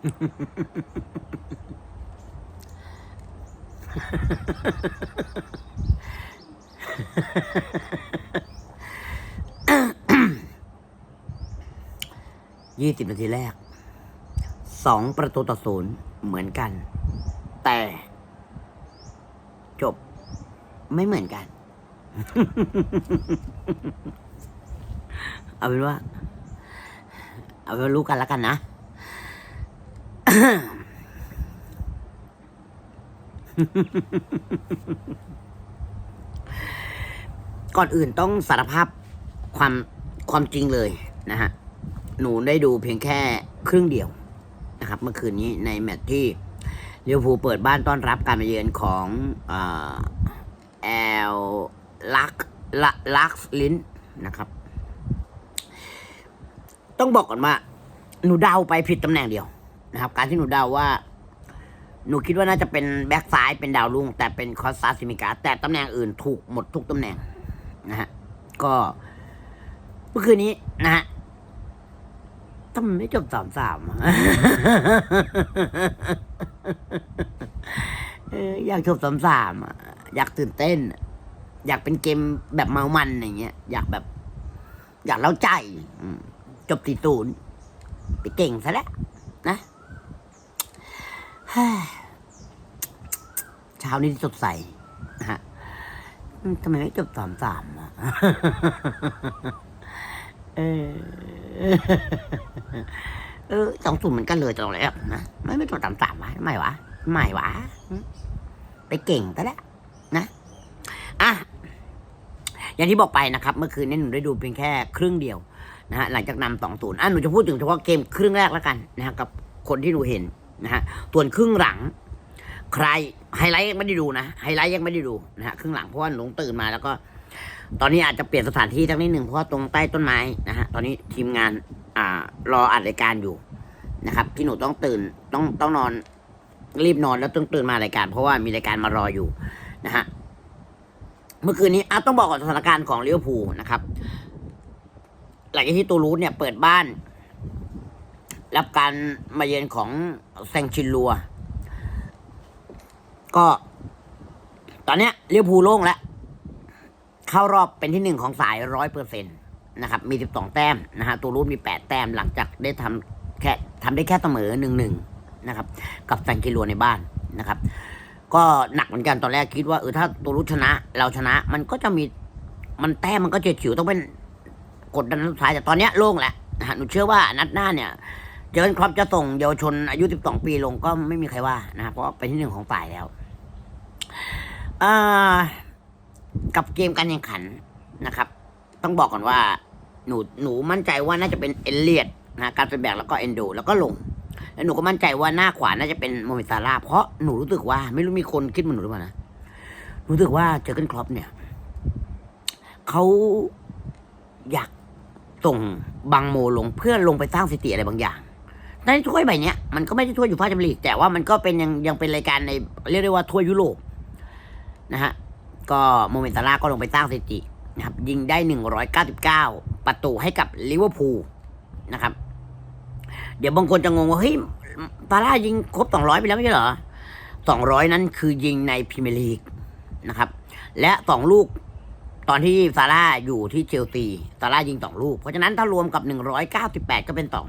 ยี่สิบนาทีแรก สองประตูต่อศูนย์เหมือนกัน แต่ จบไม่เหมือนกัน เอาเป็นว่า เอาเป็นว่ารู้กันแล้วกันนะ ก่อนอื่นต้องสารภาพความความจริงเลยนะฮะ หนูได้ดูเพียงแค่ครึ่งเดียวนะครับ เมื่อคืนนี้ในแมตช์ที่ลิเวอร์พูลเปิดบ้านต้อนรับการมาเยือนของแอลลักลักลินนะครับ ต้องบอกก่อนว่า หนูเดาไปผิดตำแหน่งเดียว นะครับ การที่หนูเดาว่า หนูคิดว่าน่าจะเป็นแบ็กซ้ายเป็นดาวรุ่งแต่เป็นคอสซาซิมิกา แต่ตำแหน่งอื่นถูกหมดทุกตำแหน่งนะฮะ ก็เมื่อคืนนี้นะฮะทำไมไม่จบสามสามอยากจบสามสามอยากตื่นเต้น อยากเป็นเกมแบบเมามันอย่างเงี้ย อยากแบบ อยากเล้าใจจบสี่ศูนย์ไปเก่งซะแล้วนะ เช้านี้สดใสนะฮะทำไมไม่จบสามสามอะเออเออสองศูนย์เหมือนกันเลยตลอดเลยนะไม่ไม่จบสามสามวะไม่วะไม่วะไปเก่งซะแล้วนะอะอย่างที่บอกไปนะครับ เมื่อคืนนี้หนูได้ดูเพียงแค่ครึ่งเดียวนะฮะหลังจากนำสองศูนย์อะหนูจะพูดถึงเฉพาะเกมครึ่งแรกแล้วกันนะฮะกับคนที่หนูเห็น นะฮะส่วนครึ่งหลัง ใครไฮไลท์ยังไม่ได้ดูนะไฮไลท์ยังไม่ได้ดูนะฮะครึ่งหลังเพราะว่าหนูตื่นมาแล้วก็ ตอนนี้อาจจะเปลี่ยนสถานที่สักนิดหนึ่งเพราะว่าตรงใต้ต้นไม้นะฮะตอนนี้ทีมงานอ่ารออัดรายการอยู่นะครับที่หนูต้องตื่นต้องต้องนอนรีบนอนแล้วต้องตื่นมารายการ เพราะว่ามีรายการมารออยู่นะฮะเมื่อคืนนี้อะต้องบอกก่อนสถานการณ์ของเลิเวอร์พูนะครับ หลังจากที่ตูรูสเนี่ยเปิดบ้าน รับการมาเยือนของแซงชินลัว ก็ ตอนเนี้ยลิเวอร์พูโล่งแล้ว เข้ารอบเป็นที่หนึ่งของสายร้อยเปอร์เซ็นตนะครับ มีสิบสองแต้มนะฮะตูรูสมีแปดแต้มหลังจากได้ทำแค่ทำได้แค่เสมอหนึ่งหนึ่งนะครับ กับแซงกินลัวในบ้านนะครับ ก็หนักเหมือนกันตอนแรกคิดว่าเออถ้าตูรูสชนะ เราชนะ มันก็จะมีมันแต้มมันก็จะฉิวต้องเป็นกดดันนัดสุดท้ายแต่ตอนเนี้ยโล่งแล้วนะฮะหนูเชื่อว่านัดหน้าเนี่ย เจอร์นครอปจะส่งเยาวชนอายุ 12 ปีลงก็ไม่มีใครว่านะครับเพราะเป็นที่หนึ่งของฝ่ายแล้วกับเกมการแข่งขันนะครับ ต้องบอกก่อนว่าหนูหนูมั่นใจว่าน่าจะเป็นเอลเลียดนะการเป็นแบกแล้วก็เอนโดแล้วก็ลง แล้วหนูก็มั่นใจว่าหน้าขวาน่าจะเป็นโมเมตซาร่าเพราะหนูรู้สึกว่าไม่รู้มีคนคิดเหมือนหนูหรือเปล่านะรู้สึกว่าเจอร์เกนครอปเนี่ยเขาอยากส่งบังโมลงเพื่อลงไปสร้างสติอะไรบางอย่าง ในถ้วยใบเนี้ยมันก็ไม่ได้ถ้วยยูฟ่าแชมเปี้ยนลีกแต่ว่ามันก็เป็นยังยังเป็นรายการในเรียกได้ว่าถ้วยยุโรปนะฮะก็โมเมนตาร่าก็ลงไปสร้างสถิตินะครับ ยิงได้หนึ่งร้อยเก้าสิบเก้าประตูให้กับลิเวอร์พูลนะครับ เดี๋ยวบางคนจะงงว่าเฮ้ยตาร่ายิงครบสองร้อยไปแล้วไม่ใช่เหรอสองร้อยนั้นคือยิงในพรีเมียร์ลีกนะครับ และสองลูกตอนที่ซาร่าอยู่ที่เชลซีซาร่ายิงสองลูก เพราะฉะนั้นถ้ารวมกับหนึ่งร้อยเก้าสิบแปดก็เป็นสอง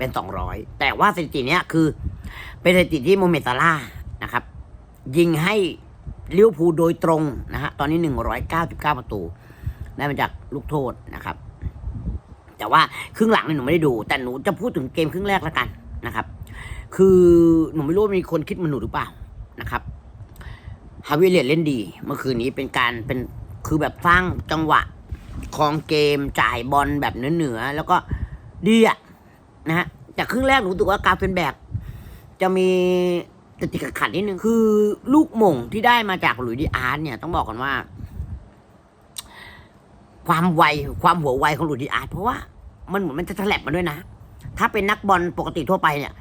เป็นสองร้อยแต่ว่าสถิติเนี้ยคือ เป็นสถิติที่โมเมตาร่านะครับ ยิงให้ลิเวอร์พูลโดยตรงนะฮะตอนนี้หนึ่งร้อยเก้าสิบเก้าประตู ได้มาจากลูกโทษนะครับ แต่ว่าครึ่งหลังเนี่ยหนูไม่ได้ดู แต่หนูจะพูดถึงเกมครึ่งแรกแล้วกันนะครับ คือหนูไม่รู้มีคนคิดมันหนูหรือเปล่านะครับฮาวิเลียนเล่นดี เมื่อคืนนี้เป็นการเป็นคือแบบสร้างจังหวะคลองเกมจ่ายบอลแบบเหนือๆแล้วก็ดีอะ นะฮะจากครึ่งแรกหนูรู้สึกว่ากาเป็นแบกจะมีติดติดขัดนิดนึงคือลูกหม่งที่ได้มาจากหลุยดีอาร์ตเนี่ยต้องบอกกันว่า ความไวความหัวไวของหลุยดีอาร์ตเพราะว่ามันเหมือนมันจะแฉลบมาด้วยนะ ถ้าเป็นนักบอลปกติทั่วไปเนี่ย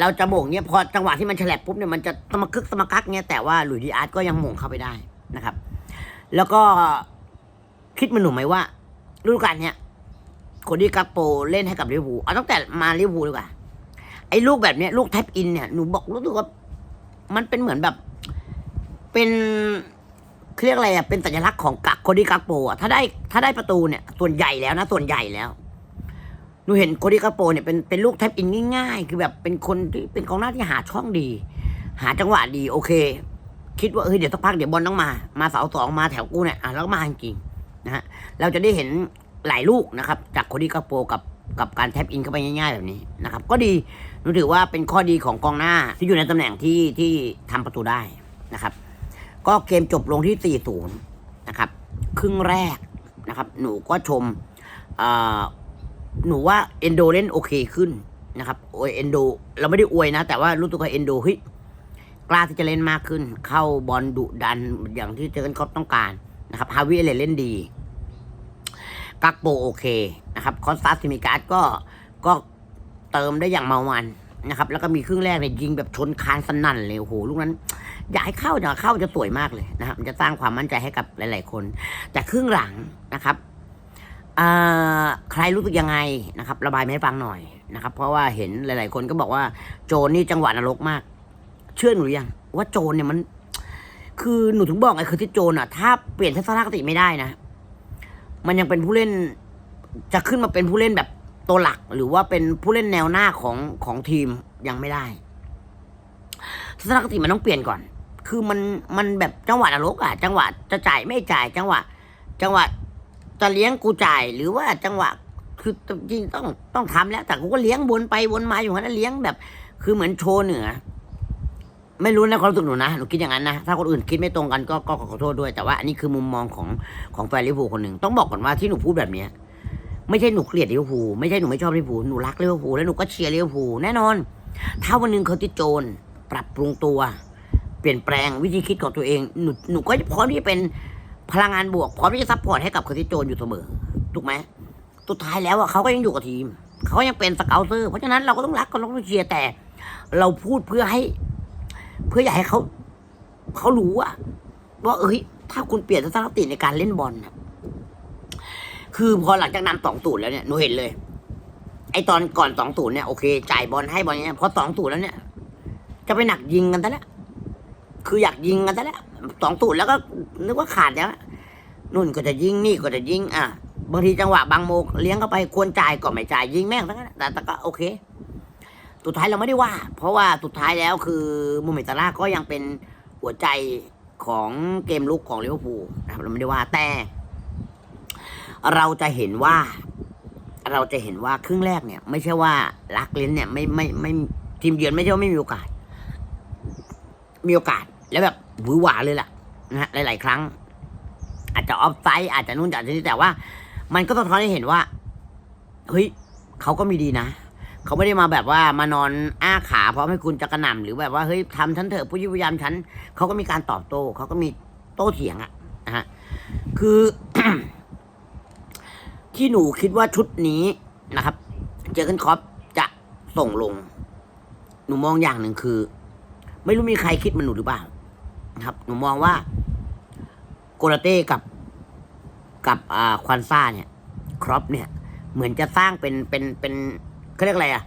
เราจะหม่งเนี่ยพอจังหวะที่มันแฉลบปุ๊บเนี่ยมันจะสมกึกสมกักเนี่ยแต่ว่าหลุยดีอาร์ตก็ยังหม่งเข้าไปได้นะครับ แล้วก็คิดมันหนูไหมว่าฤดูกาลเนี้ย คนที่กัปโปเล่นให้กับลิเวอร์พูลเอาตั้งแต่มาลิเวอร์พูลดีกว่าไอ้ลูกแบบเนี้ยลูกแท็บอินเนี่ยหนูบอกรู้สึกว่า มันเป็นเหมือนแบบ เป็นเรียกอะไรอะเป็นสัญลักษณ์ของกักโคดีกักโปอะถ้าได้ถ้าได้ประตูเนี่ย ส่วนใหญ่แล้วนะ ส่วนใหญ่แล้วหนูเห็นโคดีกักโปเนี่ยเป็นเป็นลูกแท็บอินง่ายๆ คือแบบเป็นคนที่เป็นกองหน้าที่หาช่องดี หาจังหวะดี โอเค คิดว่าเฮ้ยเดี๋ยวสักพักเดี๋ยวบอลต้องมา มาเสาสองมาแถวกูเนี่ยอะแล้วก็มาจริงนะฮะเราจะได้เห็น หลายลูกนะครับ จากโคดีกักโปกับกับการแท็บอินเข้าไปง่ายๆแบบนี้นะครับ ก็ดีหนูถือว่าเป็นข้อดีของกองหน้าที่อยู่ในตำแหน่งที่ที่ทำประตูได้นะครับ ก็เกมจบลงที่ 4-0 นะครับ ครึ่งแรกนะครับ หนูก็ชมเอ่อหนูว่าเอนโดเล่นโอเคขึ้นนะครับโอยเอนโดเราไม่ได้อวยนะ แต่ว่ารู้ตัวกับเอนโดเฮ้ยกล้าที่จะเล่นมากขึ้น เข้าบอลดุดันอย่างที่เจอกันครอปต้องการนะครับฮาวิเอเลเล่นดี กักโปโอเคนะครับคอนสตาซิมิการ์ดก็ก็เติมได้อย่างเมามันนะครับแล้วก็มีครึ่งแรกเนี่ยยิงแบบชนคานสนั่นเลยโอ้โหลูกนั้น อยากให้เข้าจะเข้าจะสวยมากเลยนะครับมันจะสร้างความมั่นใจให้กับหลาย ๆ คน แต่ครึ่งหลังนะครับใครรู้สึกยังไงนะครับ ระบายมาให้ฟังหน่อยนะครับ เพราะว่าเห็นหลาย ๆ คนก็บอกว่าโจนนี่จังหวะนรกมาก เชื่อหนูหรือยังว่าโจนเนี่ยมัน คือหนูถึงบอกไงคือที่โจนอะ ถ้าเปลี่ยนทัศนคติไม่ได้นะ มันยังเป็นผู้เล่น จะขึ้นมาเป็นผู้เล่นแบบตัวหลัก หรือว่าเป็นผู้เล่นแนวหน้าของของทีมยังไม่ได้ทัศนคติมันต้องเปลี่ยนก่อน คือมันมันแบบจังหวะนรกอะจังหวะจะจ่ายไม่จ่าย จังหวะ จังหวะจะเลี้ยงกูจ่าย หรือว่าจังหวะคือจริงต้องต้องทำแล้ว แต่กูก็เลี้ยงวนไปวนมาอยู่นั้นเลี้ยงแบบ คือเหมือนโชว์เหนือ ไม่รู้นะความรู้สึกหนูนะหนูคิดอย่างนั้นนะถ้าคนอื่นคิดไม่ตรงกันก็ก็ขอโทษด้วยแต่ว่าอันนี้คือมุมมองของของแฟนลิเวอร์พูลคนหนึ่งต้องบอกก่อนว่าที่หนูพูดแบบเนี้ยไม่ใช่หนูเกลียดลิเวอร์พูลไม่ใช่หนูไม่ชอบลิเวอร์พูลหนูรักลิเวอร์พูลแล้วหนูก็เชียร์ลิเวอร์พูลแน่นอน ถ้าวันหนึ่งเขาติดโจรปรับปรุงตัว เปลี่ยนแปลงวิธีคิดของตัวเองหนูหนูก็พร้อมที่จะเป็นพลังงานบวกพร้อมที่จะซัพพอร์ตให้กับคนที่โจรอยู่เสมอถูกไหมสุดท้ายแล้วอะเขาก็ยังอยู่กับทีมเขายังเป็นสเกลเซอร์เพราะฉะนั้นเราก็ต้องรักก็ต้องเชียร์แต่ เราพูดเพื่อให้ เพื่ออยากให้เขาเขารู้อะว่าเอ้ย ถ้าคุณเปลี่ยนทัศนคติในการเล่นบอลน่ะคือพอหลังจากนำสองตูนแล้วเนี่ยหนูเห็นเลย ไอตอนก่อนสองตูนเนี่ยโอเคจ่ายบอลให้บอลเนี่ยพอสองตูนแล้วเนี่ย จะไปหนักยิงกันซะแล้วคืออยากยิงกันซะแล้วสองตูนแล้วก็นึกว่าขาดแล้วนู่นก็จะยิงนี่ก็จะยิง อะบางทีจังหวะบางโมกเลี้ยงเข้าไปควรจ่ายก็ไม่จ่ายยิงแม่งทั้งนั้นแต่แต่ก็โอเค สุดท้ายเราไม่ได้ว่า เพราะว่าสุดท้ายแล้วคือมูเมตาร่าก็ยังเป็นหัวใจของเกมลุกของลิเวอร์พูลนะครับเราไม่ได้ว่าแต่ เราจะเห็นว่า เราจะเห็นว่าครึ่งแรกเนี่ย ไม่ใช่ว่าลักเลนเนี่ยไม่ไม่ไม่ทีมเยือนไม่ใช่ว่าไม่มีโอกาส มีโอกาสแล้วแบบหวือหวาเลยล่ะนะฮะหลาย ๆ ครั้ง อาจจะออฟไซด์อาจจะนู่นอาจจะนี่แต่ว่า มันก็สะท้อนให้เห็นว่าเฮ้ยเขาก็มีดีนะ เขาไม่ได้มาแบบว่ามานอนอ้าขาเพราะให้คุณจะกระหน่ำหรือแบบว่าเฮ้ยทำฉันเถอะผู้ยุพยายามฉันเขาก็มีการตอบโต้เขาก็มีโต้เถียงอะนะฮะคือ ที่หนูคิดว่าชุดนี้นะครับ เจอกันครอปจะส่งลง หนูมองอย่างหนึ่งคือ ไม่รู้มีใครคิดเหมันหนูหรือเปล่านะครับ หนูมองว่าโกลาเต้กับกับอ่าควันซ่าเนี่ย ครอปเนี่ย เหมือนจะสร้างเป็นเป็นเป็น เขาเรียกอะไรอะ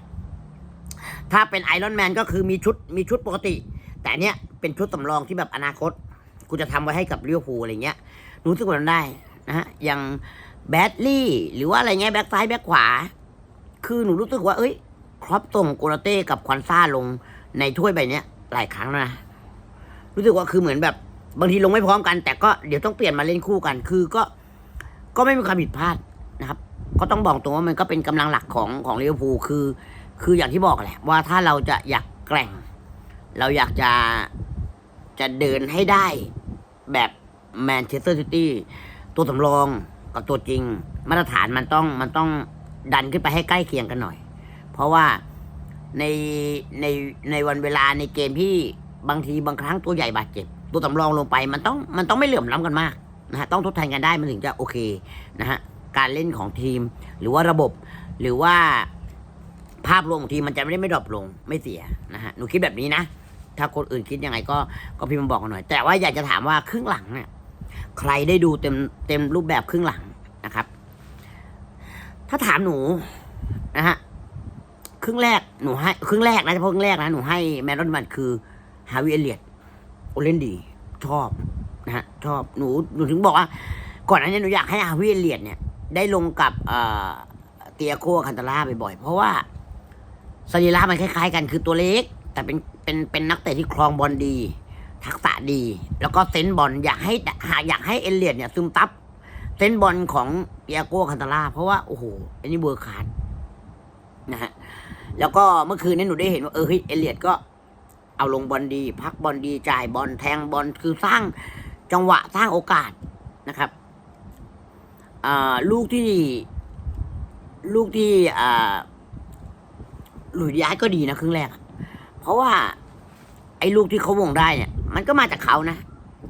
ถ้าเป็นไอรอนแมนก็คือมีชุดมีชุดปกติ แต่เนี้ยเป็นชุดสำรองที่แบบอนาคตกูจะทำไว้ให้กับเลิเวภูอะไรเงี้ยหนูรู้สึกว่ามันได้นะฮะอย่างแบดลี่หรือว่าอะไรเงี้ยแบ็คซ้ายแบ็คขวา คือหนูรู้สึกว่า เอ้ย ครอปส่งโกลาเต้กับควันซ่าลงในถ้วยใบเนี้ยหลายครั้งนะ รู้สึกว่าคือเหมือนแบบบางทีลงไม่พร้อมกัน แต่ก็เดี๋ยวต้องเปลี่ยนมาเล่นคู่กัน คือก็ก็ไม่มีความผิดพลาดนะครับ ก็ต้องบอกตรงว่ามันก็เป็นกำลังหลักของของลิเวอร์พูลคือ คืออย่างที่บอกแหละว่าถ้าเราจะอยากแกร่ง เราอยากจะจะเดินให้ได้แบบแมนเชสเตอร์ซิตี้ตัวสำรองกับตัวจริง มาตรฐานมันต้องมันต้องดันขึ้นไปให้ใกล้เคียงกันหน่อย เพราะว่าในในในวันเวลาในเกมที่บางทีบางครั้งตัวใหญ่บาดเจ็บ ตัวสำรองลงไปมันต้องมันต้องไม่เหลื่อมล้ำกันมากนะฮะต้องทดแทนกันได้มันถึงจะโอเคนะฮะ การเล่นของทีม หรือว่าระบบ หรือว่าภาพรวมของทีมมันจะไม่ได้ไม่ดรอปลงไม่เสียนะฮะหนูคิดแบบนี้นะ ถ้าคนอื่นคิดยังไงก็ก็พิมพ์มาบอกกันหน่อย แต่ว่าอยากจะถามว่าครึ่งหลังเนี่ยใครได้ดูเต็มเต็มรูปแบบครึ่งหลังนะครับ ถ้าถามหนูนะฮะครึ่งแรกหนูให้ครึ่งแรกนะเฉพาะครึ่งแรกนะหนูให้แมรอนมันคือฮาวิเอเลียตโอเล่นดี ชอบนะฮะชอบหนูหนูถึงบอกว่า ก่อนหน้านี้หนูอยากให้ฮาวิเอเลียตเนี่ย ได้ลงกับเตียโกคันตาร่าบ่อยๆเพราะว่าสรีระมันคล้าย ๆ กันคือตัวเล็ก แต่เป็นเป็นเป็นนักเตะที่ครองบอลดี ทักษะดี แล้วก็เซนบอลอยากให้หาอยากให้เอเลียตเนี่ยซึมซับเซนบอลของเตียโกคันตาร่าเพราะว่าโอ้โหอันนี้เบอร์ขาดนะฮะแล้วก็เมื่อคืนนี้หนูได้เห็นว่าเออเฮ้ยเอเลียดก็เอาลงบอลดี พักบอลดีจ่ายบอลแทงบอลคือสร้างจังหวะสร้างโอกาสนะครับ ลูกที่ ลูกที่หลุยส์ดิอาร์ตก็ดีนะครึ่งแรก เพราะว่า ไอ้ลูกที่เขาวงได้เนี่ย มันก็มาจากเขานะ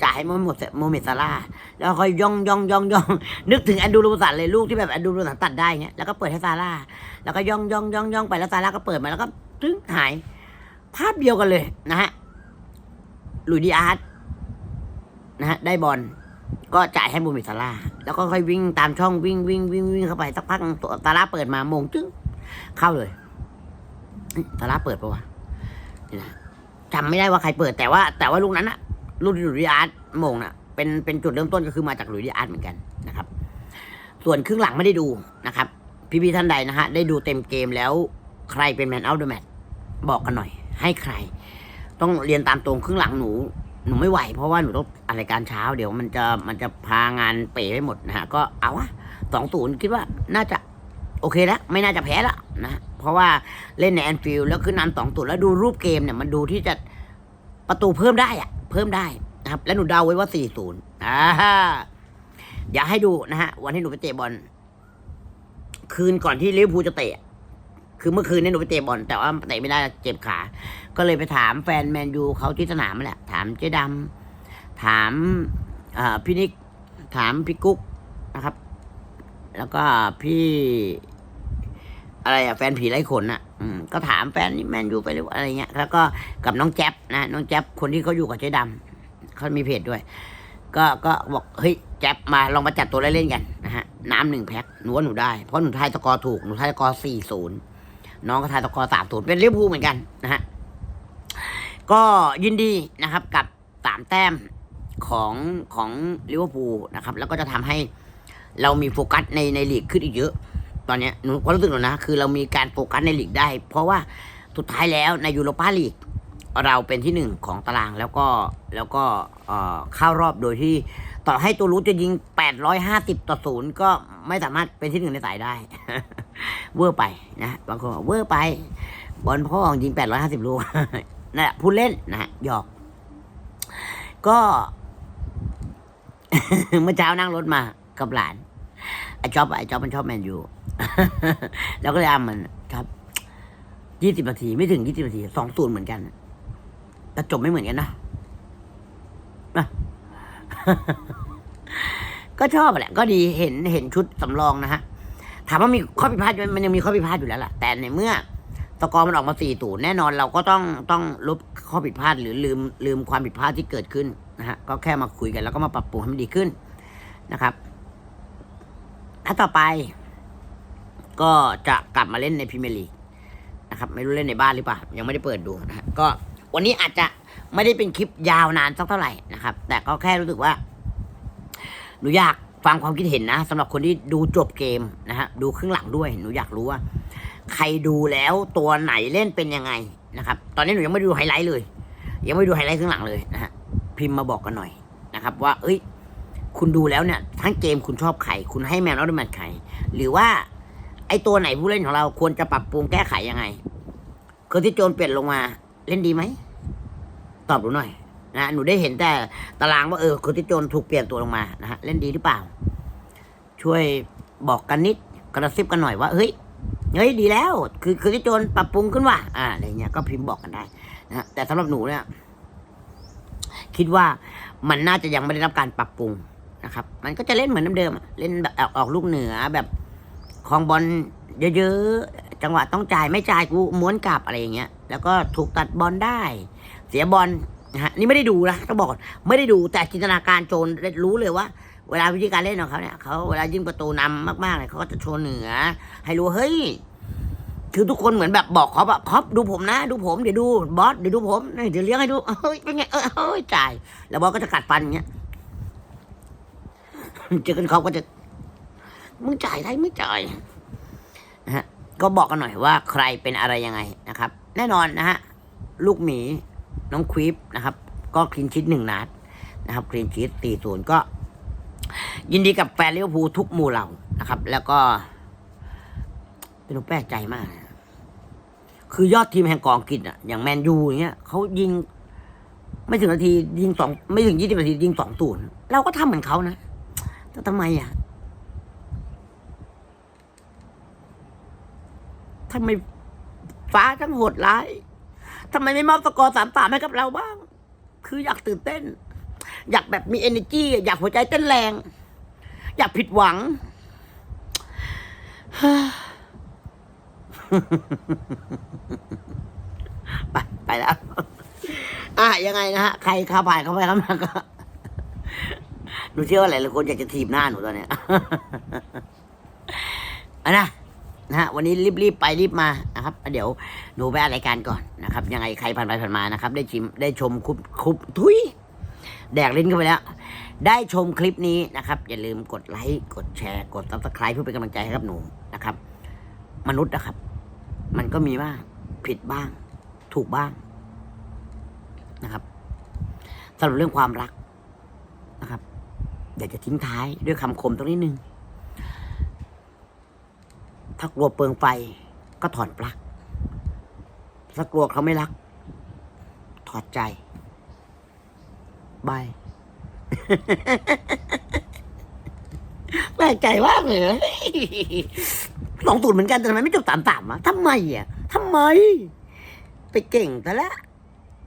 จ่ายให้โมเมดโมเมซาร่าแล้วค่อยย่องย่องย่องย่องนึกถึงแอนดูโรสันเลยลูกที่แบบแอนดูโรสันตัดได้เงี้ยแล้วก็เปิดให้ซาร่าแล้วก็ย่องย่องย่องย่องไปแล้วซาร่าก็เปิดมาแล้วก็ตึ้งหาย ภาพเดียวกันเลยนะฮะลุยดีอาร์ตนะฮะได้บอล ก็จ่ายให้บูมิซาร่าแล้วก็ค่อยวิ่งตามช่องวิ่งวิ่งวิ่งวิ่งเข้าไปสักพักตัวซาร่าเปิดมาโมงจึ้งเข้าเลยเฮ้ยซาร่าเปิดปะวะจำไม่ได้ว่าใครเปิดแต่ว่า แต่ว่าลูกนั้นอะลูกหลุยส์อาร์ตโมงน่ะเป็นเป็นจุดเริ่มต้นก็คือมาจากหลุยส์อาร์ตเหมือนกันนะครับ ส่วนครึ่งหลังไม่ได้ดูนะครับ พี่ๆท่านใดนะฮะได้ดูเต็มเกมแล้วใครเป็นแมนเอาท์เดอะแมตบอกกันหน่อย ให้ใคร ต้องเรียนตามตรงครึ่งหลังหนู หนูไม่ไหวเพราะว่าหนูต้องอะไรการเช้าเดี๋ยวมันจะมันจะพางานเป๋ไปหมดนะฮะก็เอาวะสองศูนย์คิดว่าน่าจะโอเคแล้วไม่น่าจะแพ้ละนะเพราะว่าเล่นในแอนฟิลแล้วขึ้นนำสองศูนย์แล้วดูรูปเกมเนี่ยมันดูที่จะประตูเพิ่มได้อะเพิ่มได้นะครับ แล้วหนูเดาไว้ว่าสี่ศูนย์อ่าอยากให้ดูนะฮะวันที่หนูไปเตะบอลคืนก่อนที่ลิเวอร์พูลจะเตะ คือเมื่อคืนนี้หนูไปเตะบอลแต่ว่าเตะไม่ได้เจ็บขา ก็เลยไปถามแฟนแมนยูเขาที่สนามแหละ ถามเจ๊ดำถามาพี่นิก ถามพี่กุ๊กนะครับ แล้วก็พี่อะไรอะแฟนผีไร้ขนอะอืมก็ถามแฟนแมนยูไปหรืออะไรเงี้ย แล้วก็กับน้องแจ๊บนะน้องแจ๊บคนที่เขาอยู่กับเจ๊ดำเขามีเพจด้วย ก็ก็บอกเฮ้ยแจ๊บมาลองมาจัดตัวเล่นๆกันนะฮะน้ำหนึ่งแพ็คหนูว่าหนูได้เพราะหนูทายสกอร์ถูกหนูทายสกอร์สี่ศูนย์ น้องก็ทายสกอร์สามศูนย์เป็นลิเวอร์พูลเหมือนกันนะฮะก็ยินดีนะครับกับสามแต้มของของลิเวอร์พูลนะครับ แล้วก็จะทำให้เรามีโฟกัสในในลีกขึ้นอีกเยอะ ตอนเนี้ยหนูความรู้สึกหนูนะ คือเรามีการโฟกัสในลีกได้ เพราะว่าสุดท้ายแล้วในยูโรปาลีกเราเป็นที่หนึ่งของตารางแล้วก็แล้วก็เอ่อเข้ารอบโดยที่ต่อให้ตัวรู้จะยิง 850 ต่อศูนย์ก็ไม่สามารถเป็นที่หนึ่งในสายได้ เวอร์ไปนะบางคนบอกเวอร์ไป บอลพ่อของยิง850ลูกนั่นแหละพูดเล่นนะหยอก ก็เมื่อเช้านั่งรถมากับหลานไอ้จ๊อบไอ้จ๊อบมันชอบแมนยูแล้วก็เลยอ้ามันครับยี่สิบนาทีไม่ถึงยี่สิบนาทีสองศูนย์เหมือนกันแต่จบไม่เหมือนกันนะนะก็ชอบแหละ ก็ดีเห็นเห็นชุดสำรองนะฮะ ถามว่ามีข้อผิดพลาดมันยังมีข้อผิดพลาดอยู่แล้วล่ะ แต่ในเมื่อสกอร์มันออกมาสี่ตูนแน่นอนเราก็ต้องต้องลบข้อผิดพลาดหรือลืมลืมความผิดพลาดที่เกิดขึ้นนะฮะก็แค่มาคุยกันแล้วก็มาปรับปรุงให้มันดีขึ้นนะครับถ้าต่อไป ก็จะกลับมาเล่นในพรีเมียร์ลีกนะครับไม่รู้เล่นในบ้านหรือเปล่ายังไม่ได้เปิดดูนะฮะก็วันนี้อาจจะไม่ได้เป็นคลิปยาวนานสักเท่าไหร่นะครับ แต่ก็แค่รู้สึกว่าหนูอยาก ฟังความคิดเห็นนะสำหรับคนที่ดูจบเกมนะฮะดูครึ่งหลังด้วยหนูอยากรู้ว่า ใครดูแล้วตัวไหนเล่นเป็นยังไงนะครับ ตอนนี้หนูยังไม่ดูไฮไลท์เลย ยังไม่ดูไฮไลท์ครึ่งหลังเลยนะฮะพิมพ์มาบอกกันหน่อยนะครับ ว่า เอ้ย คุณดูแล้วเนี่ยทั้งเกมคุณชอบใครคุณให้แมนออฟเดอะแมตช์ใครหรือว่า ไอตัวไหนผู้เล่นของเราควรจะปรับปรุงแก้ไขยังไงเคอที่โจนเปลี่ยนลงมาเล่นดีไหมตอบหนูหน่อย นะหนูได้เห็นแต่ตารางว่าเออคอร์ที่โจนถูกเปลี่ยนตัวลงมานะฮะเล่นดีหรือเปล่า ช่วยบอกกันนิดกระซิบกันหน่อยว่าเฮ้ยเฮ้ยดีแล้ว คือคือที่โจนปรับปรุงขึ้นว่ะอ่าอะไรเงี้ยก็พิมพ์บอกกันได้นะแต่สำหรับหนูเนี่ยคิดว่ามันน่าจะยังไม่ได้รับการปรับปรุงนะครับ มันก็จะเล่นเหมือนเดิมเล่นแบบออกออกลูกเหนือแบบคลองบอลเยอะๆ จังหวะต้องจ่ายไม่จ่ายกูม้วนกลับอะไรอย่างเงี้ย แล้วก็ถูกตัดบอลได้ เสียบอล นะฮะนี่ไม่ได้ดูนะต้องบอกไม่ได้ดูแต่จินตนาการโจรรู้เลยว่า เวลาวิธีการเล่นของเขาเนี่ยเขาเวลายิงประตูนำมากๆเลยเขาก็จะโชว์เหนือ ให้รู้เฮ้ยคือทุกคนเหมือนแบบบอกเขาแบบครอปดูผมนะ ดูผมเดี๋ยวดูบอสเดี๋ยวดูผมเดี๋ยวเลี้ยงให้ดูเฮ้ยเป็นไงเออเฮ้ยจ่ายแล้วบอสก็จะกัดฟันอย่างเงี้ยเจอกันเขาก็จะมึงจ่ายได้ไม่จ่ายนะฮะก็บอกกันหน่อยว่าใครเป็นอะไรยังไงนะครับ แน่นอนนะฮะลูกหมี น้องควิปนะครับ ก็คลีนชิตหนึ่งนัดนะครับคลีนชิตตีศูนย์ก็ ยินดีกับแฟนลิเวอร์พูลทุกหมู่เหล่านะครับ แล้วก็ เป็นผมแปลกใจมาก คือยอดทีมแห่งกองอังกฤษอะอย่างแมนยูอย่างเงี้ยเขายิง ไม่ถึงนาทียิงสองไม่ถึงยี่สิบนาทียิงสองตูนเราก็ทำเหมือนเขานะแต่ทำไมอะทำไมฟ้าทั้งโหดร้าย ทำไมไม่มอบสกอร์สามสามให้กับเราบ้าง คืออยากตื่นเต้น อยากแบบมี energy อยากหัวใจเต้นแรง อยากผิดหวัง ไปไปแล้ว อะยังไงนะฮะ ใครข้าผ่านเข้าไปเข้ามาก็หนูเชื่อว่าหลายๆคนอยากจะถีบหน้าหนูตอนเนี้ยอะนะ นะฮะวันนี้รีบๆไปรีบมานะครับ เดี๋ยวหนูไปอารายการก่อนนะครับ ยังไงใครผ่านไปผ่านมานะครับ ได้ชิมได้ชมคุบคุบทุยแดกลิ้นเข้าไปแล้ว ได้ชมคลิปนี้นะครับ อย่าลืมกดไลค์กดแชร์ กดซับสไคร b e เพื่อเป็นกำลังใจให้กับหนูนะครับ มนุษย์นะครับ มันก็มีบ้างผิดบ้าง ถูกบ้างนะครับสำหรับเรื่องความรักนะครับ อยากจะทิ้งท้ายด้วยคำคมตรงนี้หนึ่ง ถ้ากลัวเปลืองไฟก็ถอดปลั๊กถ้ากลัวเขาไม่รัก ถอดใจบายแปลกใจมากเลยนะสองตูนเหมือนกันแต่ทำไมไม่จบตามสามอะทำไมอะทำไม ไปเก่งแต่ละ